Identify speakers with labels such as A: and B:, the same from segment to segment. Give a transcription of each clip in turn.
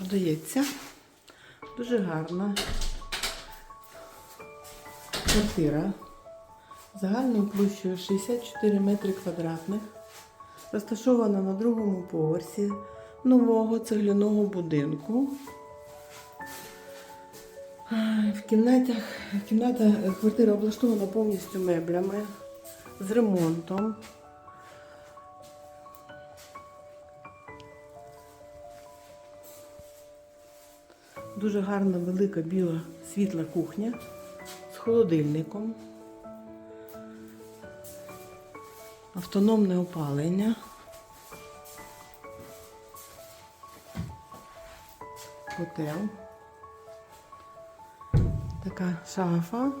A: продається. Дуже гарна квартира. Загальною площею 64 метри квадратних. Розташована на другому поверсі нового цегляного будинку. В кімнатах, кімната, квартира облаштована повністю меблями з ремонтом. Дуже гарна велика біла світла кухня з холодильником. Автономне опалення. Готел. Така шафа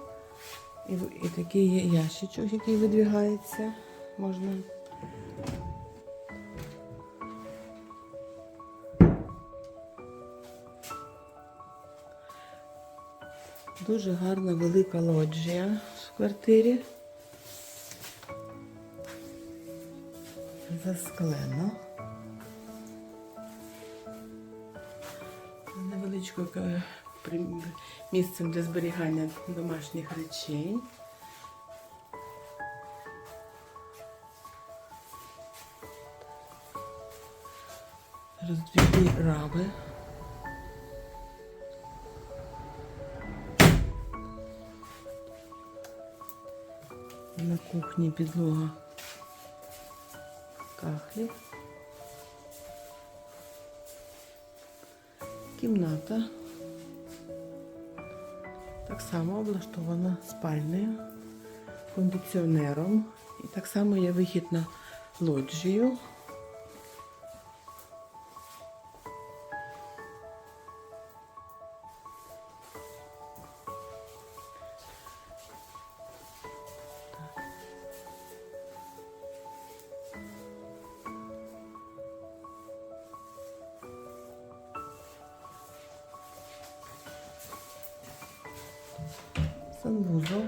A: і, і такий ящичок, який видвігається. Можна. Дуже гарна велика лоджія в квартирі. Засклена. З Невеличкою місцем для зберігання домашніх речей. Роздвійні раби. На кухні підлога кахлі. Кімната. Так само облаштована спальнею, кондиціонером. І так само є вихід на лоджію. Санвузол.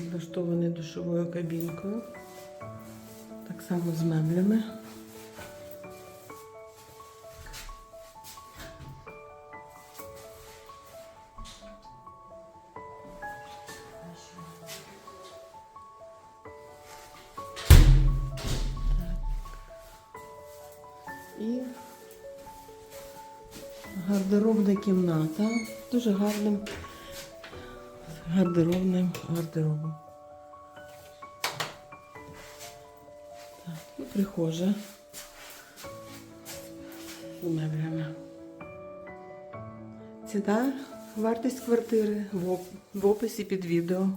A: Облаштований душовою кабінкою. Так само з меблями. І гардеробна кімната. Дуже гарним гардеробним гардеробом. Так, і прихожа з меблями. Ціна, вартість квартири в описі під відео.